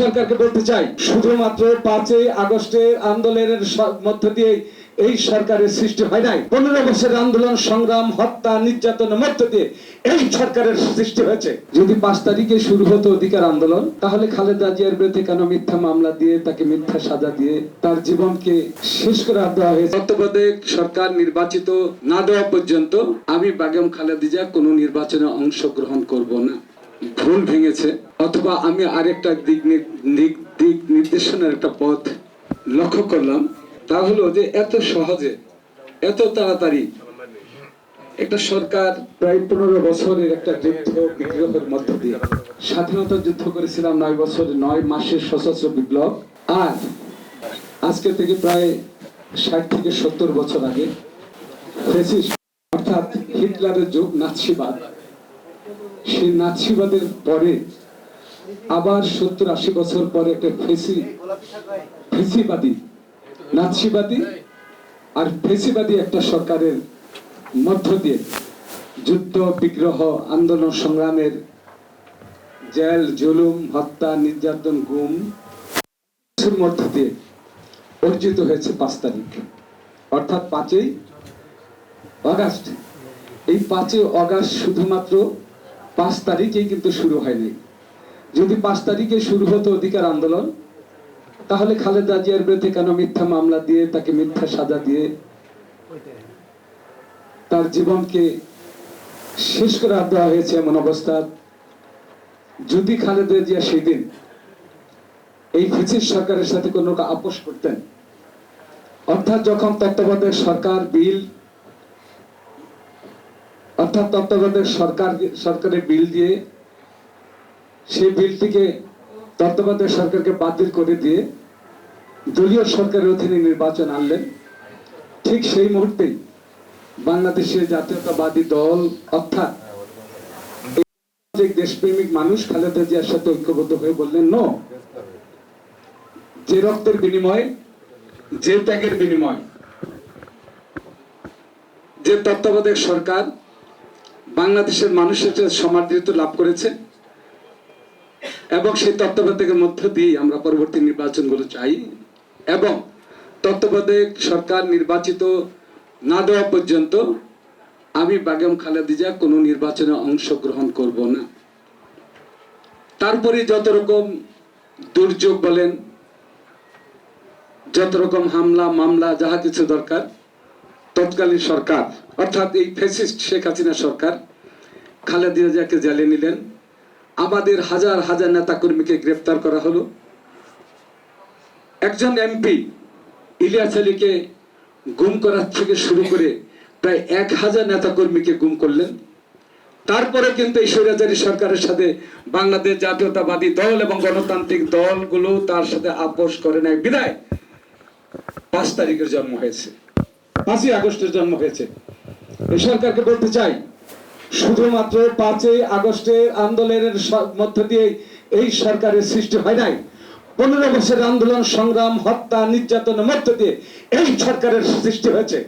সরকারকে বলতে চাই, শুধুমাত্র পাঁচই আগস্টের আন্দোলনের মধ্য দিয়ে এই সরকারের সৃষ্টি হয় নাই। পনেরো বছরের আন্দোলন, সংগ্রাম, হত্যা, নির্যাতনের মধ্য দিয়ে এই সরকারের সৃষ্টি হয়েছে। যদি পাঁচ তারিখে শুরু হতো অধিকার আন্দোলন, তাহলে খালেদা জিয়ার বিরুদ্ধে কেন মিথ্যা মামলা দিয়ে, তাকে মিথ্যা সাজা দিয়ে তার জীবনকে শেষ করে দেওয়া হয়েছে? তত্ত্বাবধায়ক সরকার নির্বাচিত না দেওয়া পর্যন্ত আমি বাগেম খালেদা জিয়া কোনো নির্বাচনে অংশগ্রহণ করব না। ভুল ভেঙেছে, অথবা আমি আরেকটা দিক দিক নির্দেশনার একটা পথ লক্ষ্য করলাম, তা হলো যে এত সহজে, এত তাড়াতাড়ি একটা সরকার প্রায় পনেরো বছরের একটা যুদ্ধ বিগ্রহের মধ্য দিয়ে স্বাধীনতা যুদ্ধ করেছিলাম নয় বছর, নয় মাসের সশস্ত্র বিপ্লব, আর আজকে থেকে প্রায় ষাট থেকে সত্তর বছর আগে অর্থাৎ হিটলারের যুগ নাৎসিবাদ। সেই নাৎসিবাদের পরে আবার সত্তর আশি বছর পরে একটা ফেসি, ফেসিবাদী, নাৎসিবাদী আর ফেসিবাদী একটা সরকারের মধ্য দিয়ে যুদ্ধ, বিগ্রহ, আন্দোলন, সংগ্রামের জেল, জুলুম, হত্যা, নির্যাতন, গুম মধ্য দিয়ে অর্জিত হয়েছে পাঁচ তারিখ। অর্থাৎ পাঁচই অগাস্ট। এই পাঁচই অগাস্ট শুধুমাত্র পাঁচ তারিখেই কিন্তু শুরু হয়নি। যদি পাঁচ তারিখে শুরু হতো অধিকার আন্দোলন, তাহলে খালেদা জিয়ার বিরুদ্ধে কেন মিথ্যা মামলা দিয়ে, তাকে মিথ্যা সাজা দিয়ে তার জীবনকে শেষ করে দেওয়া হয়েছে এমন অবস্থা? যদি খালেদা জিয়া সেদিন এই ফিচির সরকারের সাথে কোনো আপোষ করতেন, অর্থাৎ যখন তত্ত্বাবধায়ক সরকার, বিল অর্থাৎ তত্ত্বাবধায়ক সরকার সরকারের বিল দিয়ে, সেই বিলটিকে তত্ত্বাবধায়ক সরকারকে বাতিল করে দিয়ে দলীয় সরকারের অধীনে নির্বাচন আনলেন। ঠিক সেই মুহূর্তেই বাংলাদেশের জাতীয়তাবাদী দল, অর্থাৎ দেশপ্রেমিক মানুষ খালেদা জিয়ার সাথে ঐক্যবদ্ধ হয়ে বললেন, নো। যে রক্তের বিনিময়, যে ত্যাগের বিনিময়, যে তত্ত্বাবধায়ক সরকার বাংলাদেশের মানুষের কাছে সমাদৃত লাভ করেছে এবং সেই তত্ত্বাবধায়কের মধ্য দিয়ে আমরা পরবর্তী নির্বাচনগুলো চাই এবং তত্ত্বাবধায়ক সরকার নির্বাচিত না দেওয়া পর্যন্ত আমি বাগেম খালেদিজা কোনো নির্বাচনে অংশগ্রহণ করব না। তারপরে যত রকম দুর্যোগ বলেন, যত রকম হামলা, মামলা, যাহা কিছু দরকার তৎকালীন সরকার, অর্থাৎ এই ফেসিস্ট শেখ হাসিনা সরকার, খালেদা জিয়াকে জেলে নিলেন। আমাদের হাজার হাজার নেতা কর্মীকে গ্রেফতার করা হলো। একজন এমপি ইলিয়াস আলীকে গুম করার থেকে শুরু করে প্রায় এক হাজার নেতা কর্মীকে গুম করলেন। তারপরে কিন্তু এই স্বৈরাচারী সরকারের সাথে বাংলাদেশ জাতীয়তাবাদী দল এবং গণতান্ত্রিক দলগুলো তার সাথে আপোষ করে নেয় বিদায়, পাঁচ তারিখের জন্ম হয়েছে। পাঁচই আগস্টের জন্ম হয়েছে। এই সরকারকে বলতে চাই, শুধুমাত্র পাঁচই আগস্টের আন্দোলনের মধ্য দিয়ে এই সরকারের সৃষ্টি হয় নাই। পনেরো বছরের আন্দোলন, সংগ্রাম, হত্যা, নির্যাতনের মধ্য দিয়ে এই সরকারের সৃষ্টি হয়েছে।